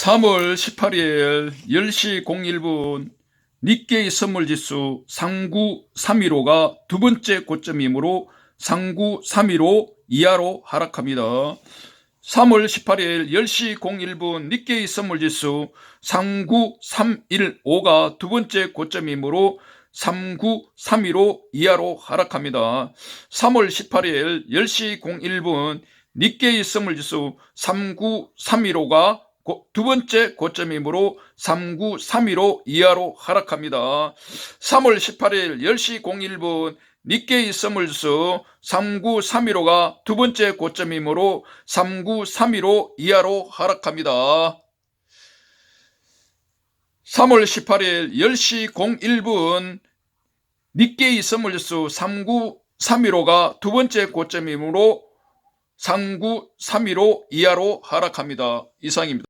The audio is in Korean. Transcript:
3월 18일 10시 01분 니케이 선물지수 상구 315가 두 번째 고점이므로 상구 315 이하로 하락합니다. 3월 18일 10시 01분 니케이 선물지수 상구 315가 두 번째 고점이므로 39315 이하로 하락합니다. 3월 18일 10시 01분 니케이 선물지수 39315가 두 번째 고점이므로 39315 이하로 하락합니다. 3월 18일 10시 01분 니케이 선물지수 39315가 두 번째 고점이므로 39315 이하로 하락합니다. 3월 18일 10시 01분 니케이 선물지수 39315가 두 번째 고점이므로 39315 이하로 하락합니다. 이상입니다.